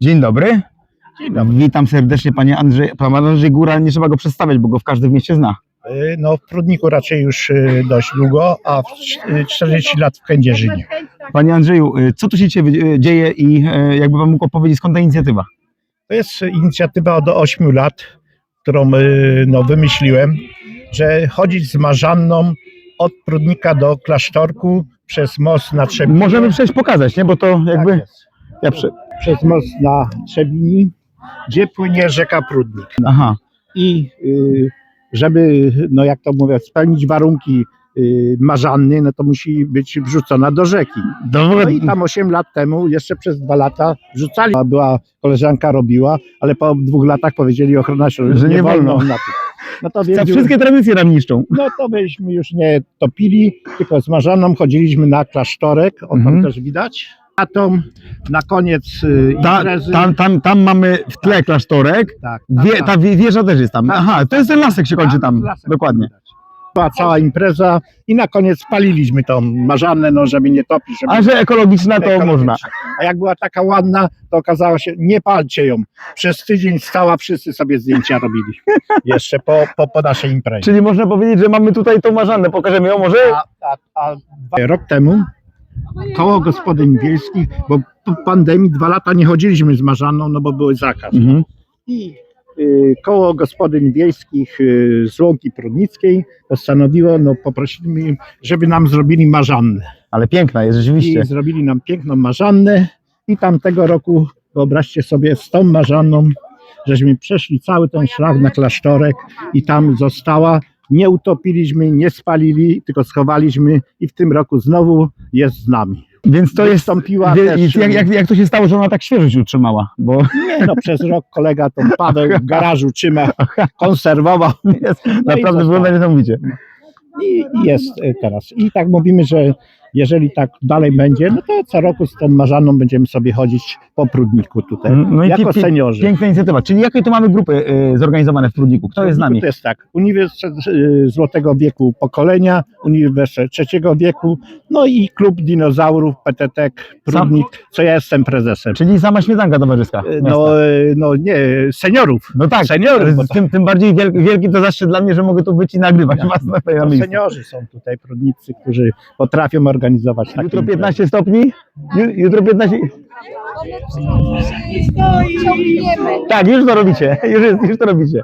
Dzień dobry. Dzień dobry. Witam serdecznie panie Andrzej. Pan Andrzej Góra, nie trzeba go przedstawiać, bo go w każdym mieście zna. Y, No w Prudniku raczej już y, dość długo, a w cz- y, 40 lat w Kędzierzynie. Panie Andrzeju, co tu się dzieje i jakby pan mógł opowiedzieć, skąd ta inicjatywa? To jest inicjatywa od 8 lat, którą no, wymyśliłem, że chodzić z Marzanną od Prudnika do Klasztorku przez most na Trzebinie. Możemy przejść pokazać, nie? Bo to jakby... Tak. Ja prze... Przez most na Trzebini, gdzie płynie rzeka Prudnik. Aha. I y, żeby, no jak to mówię, spełnić warunki y, Marzanny, no to musi być wrzucona do rzeki. Dobra. No i tam 8 lat temu, jeszcze przez dwa lata wrzucali. Była koleżanka robiła, ale po dwóch latach powiedzieli ochrona środowiska, Że nie wolno. na tym. No to, więc, wszystkie tradycje nam niszczą. no to byśmy już nie topili, tylko z Marzaną chodziliśmy na klasztorek, on Mhm. tam też widać. A tą na koniec y, Ta, imprezy. tam, tam, tam mamy w tle klasztorek. tak, Wie, tak, ta wie- wieża też jest tam. Tak, Aha, to jest ten lasek się kończy tak, tam. lasek Dokładnie. widać. Była cała impreza i na koniec paliliśmy tą Marzannę, no żeby nie topić. Żeby A że ekologiczna to ekologicznie. można. A jak była taka ładna, to okazało się, nie palcie ją. Przez tydzień stała, wszyscy sobie zdjęcia robili. Jeszcze po, po, po naszej imprezie. Czyli można powiedzieć, że mamy tutaj tą marzannę. Pokażemy ją może? A, a, a dwa, rok temu koło gospodyń wiejskich, bo po pandemii dwa lata nie chodziliśmy z Marzanną, no bo były zakaz. Mhm. I y, koło gospodyń wiejskich y, z Łąki Prudnickiej postanowiło, no poprosiliśmy żeby nam zrobili Marzannę. Ale piękna jest rzeczywiście. I zrobili nam piękną marzannę i tamtego roku, wyobraźcie sobie, z tą marzanną, żeśmy przeszli cały ten szlak na klasztorek i tam została. Nie utopiliśmy, nie spalili, tylko schowaliśmy i w tym roku znowu jest z nami. Więc to jest. Wystąpiła Wie, też, jak, jak, jak to się stało, że ona tak świeżość utrzymała? Bo Nie no, przez rok kolega tą Paweł w garażu trzyma, konserwował jest, No i naprawdę zostało. wygląda niesamowicie. i i jest teraz. I tak mówimy, że jeżeli tak dalej będzie, no to co roku z tą marzanną będziemy sobie chodzić po Prudniku tutaj, No i jako seniorzy. Piękna inicjatywa. Czyli jakie tu mamy grupy y, zorganizowane w Prudniku? Kto jest z nami? To jest tak, Uniwersytet y, Złotego Wieku Pokolenia, Uniwersytet Trzeciego Wieku, no i Klub Dinozaurów, PTT Prudnik, co ja jestem prezesem. Czyli sama śmietanka towarzyska. Y, miasta. No, y, no nie, seniorów. no tak, seniorów, bo z tym, tym bardziej wielki, wielki to zaszczyt dla mnie, że mogę tu być i nagrywać was na, na To miejscu. seniorzy są tutaj prudnicy, którzy potrafią organizować takie Jutro imprezy. 15 stopni? Ju- Jutro 15. Ciągniemy. Tak, już to robicie. Już, jest, już to robicie.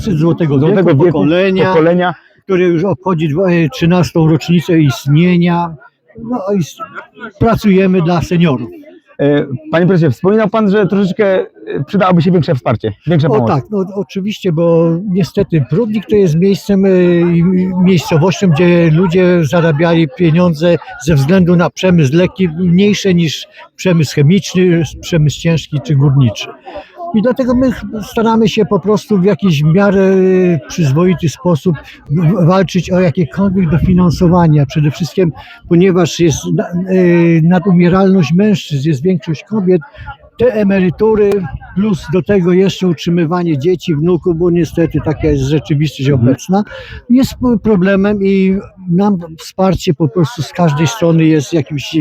Uniwersytet Złotego, Złotego Wieku, wieku pokolenia, pokolenia. który już obchodzi dwa- 13. rocznicę istnienia. No i pracujemy dla seniorów. E, Panie prezesie, wspominał pan, że troszeczkę e, przydałoby się większe wsparcie, większa O pomoc. tak, no oczywiście, bo niestety Prudnik to jest miejscem, miejscowością, gdzie ludzie zarabiali pieniądze ze względu na przemysł lekki mniejsze niż przemysł chemiczny, przemysł ciężki czy górniczy. I dlatego my staramy się po prostu w jakiś w miarę y, przyzwoity sposób walczyć o jakiekolwiek dofinansowania. Przede wszystkim, ponieważ jest y, nadumieralność mężczyzn, jest większość kobiet, te emerytury plus do tego jeszcze utrzymywanie dzieci, wnuków, bo niestety taka jest rzeczywistość obecna, jest problemem i nam wsparcie po prostu z każdej strony jest jakimś e,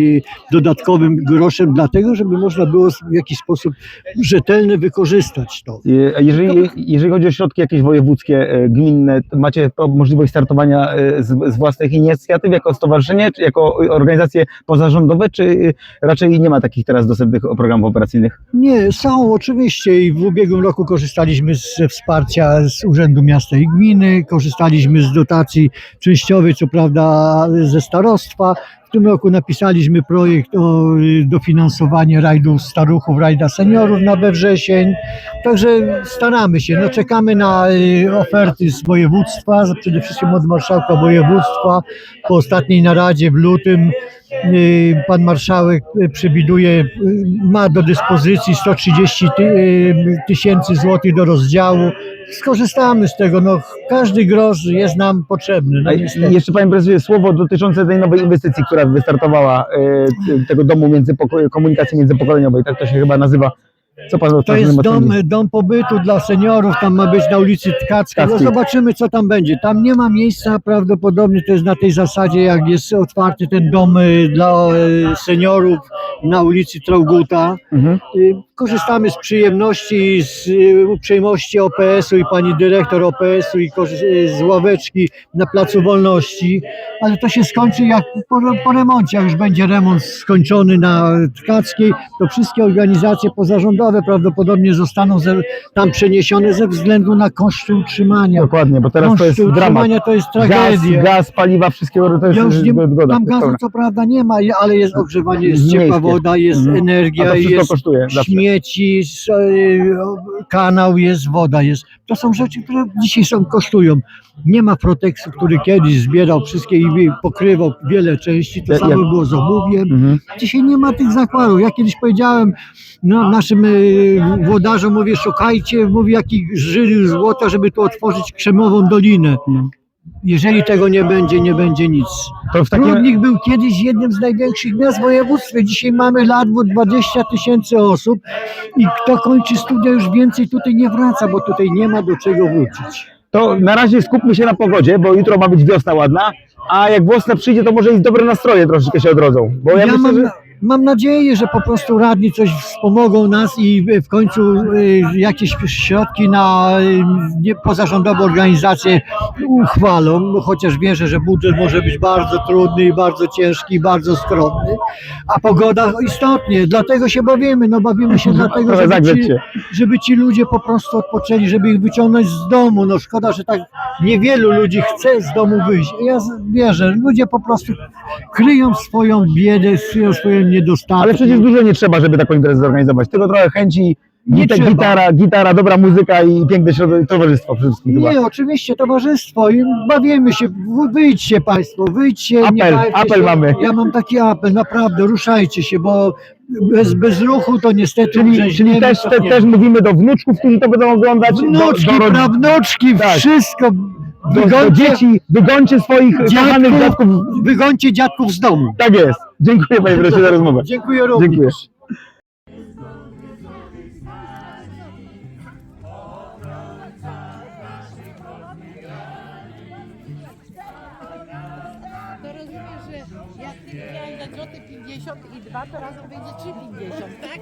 dodatkowym groszem, dlatego żeby można było w jakiś sposób rzetelny wykorzystać to. Jeżeli, jeżeli chodzi o środki jakieś wojewódzkie, e, gminne, macie możliwość startowania e, z, z własnych inicjatyw jako stowarzyszenie, czy jako organizacje pozarządowe, czy raczej nie ma takich teraz dostępnych programów operacyjnych? Nie, są oczywiście i w ubiegłym roku korzystaliśmy ze wsparcia z Urzędu Miasta i Gminy, korzystaliśmy z dotacji częściowej, co prawda ze starostwa. W tym roku napisaliśmy projekt o y, dofinansowanie rajdu staruchów, rajda seniorów na we wrzesień. Także staramy się, no czekamy na y, oferty z województwa, przede wszystkim od marszałka województwa. Po ostatniej naradzie w lutym pan marszałek y, przewiduje, y, ma do dyspozycji 130 ty- y, tysięcy złotych do rozdziału skorzystamy z tego. No, każdy grosz jest nam potrzebny. No, niestety. jeszcze Panie Prezesie, słowo dotyczące tej nowej inwestycji, która wystartowała, tego domu międzypoko- komunikacji międzypokoleniowej, tak to się chyba nazywa. Co Pan To jest dom, dom pobytu dla seniorów, tam ma być na ulicy Tkackiej. No Tkackiej. zobaczymy, co tam będzie. Tam nie ma miejsca, prawdopodobnie to jest na tej zasadzie, jak jest otwarty ten dom y, dla y, seniorów na ulicy Trauguta. Mhm. Y, Korzystamy z przyjemności, i z y, uprzejmości OPS-u i pani dyrektor OPS-u i korzy- y, z ławeczki na Placu Wolności, ale to się skończy jak po, po remoncie, jak już będzie remont skończony na Tkackiej, to wszystkie organizacje pozarządowe prawdopodobnie zostaną ze, tam przeniesione ze względu na koszty utrzymania. Dokładnie, bo teraz to jest Koszty dramat. utrzymania to jest Gaz, tragedia. gaz, paliwa, wszystkiego to jest Ja już nie, zgoda. tam gazu co prawda nie ma, ale jest ogrzewanie, jest ciepła Miejskie. woda, jest Mhm. A energia, to wszystko jest kosztuje zawsze. śmieci, s- y, kanał jest, woda jest. To są rzeczy, które dzisiaj są, kosztują. Nie ma Protexu, który kiedyś zbierał wszystkie i pokrywał wiele części. To Ja- samo ja- było z obuwiem. Mhm. Dzisiaj nie ma tych zakładów. Ja kiedyś powiedziałem no, naszym y, włodarzom, mówię, szukajcie, mówię, jakich żyli złota, żeby tu otworzyć Krzemową Dolinę. Jeżeli tego nie będzie, nie będzie nic. To w takim... Był kiedyś jednym z największych miast w województwie. Dzisiaj mamy ledwo 20 tysięcy osób i kto kończy studia już więcej tutaj nie wraca, bo tutaj nie ma do czego wrócić. To na razie skupmy się na pogodzie, bo jutro ma być wiosna ładna, a jak wiosna przyjdzie, to może i dobre nastroje troszeczkę się odrodzą. Bo ja, Ja, myślę, mam, że... mam nadzieję, że po prostu radni coś wspomogą nas i w końcu y, jakieś środki na y, pozarządowe organizacje uchwalą, chociaż wierzę, że budżet może być bardzo trudny i bardzo ciężki i bardzo skromny, a pogoda istotnie, dlatego się bawimy, no bawimy się dlatego, żeby ci, żeby ci ludzie po prostu odpoczęli, żeby ich wyciągnąć z domu, no szkoda, że tak niewielu ludzi chce z domu wyjść. Ja wierzę, ludzie po prostu kryją swoją biedę, kryją swoje niedostatki. Ale przecież dużo nie trzeba, żeby taką imprezę zorganizować. Tylko trochę chęci, Nie gita, trzeba. gitara, gitara, dobra muzyka i piękne towarzystwo przede wszystkim chyba. Nie, oczywiście towarzystwo i bawimy się, W- wyjdźcie Państwo, wyjdźcie. nie Apel, bawcie apel się. mamy. Ja mam taki apel, naprawdę, ruszajcie się, bo bez, bez ruchu to niestety Czyli, czyli też, te, nie. też mówimy do wnuczków, którzy to będą oglądać. do- Wnuczki, do, do, prawnuczki, Tak. wszystko. Do, dzieci, wygońcie swoich kochanych dziadków, dziadków. wygońcie dziadków z domu. Tak jest. Dziękuję Panie Prezesie za rozmowę. Dziękuję również. Dziękuję. To rozumiesz, że jak ty miałeś na złoty 50 i 2, to razem będzie 3,50, tak?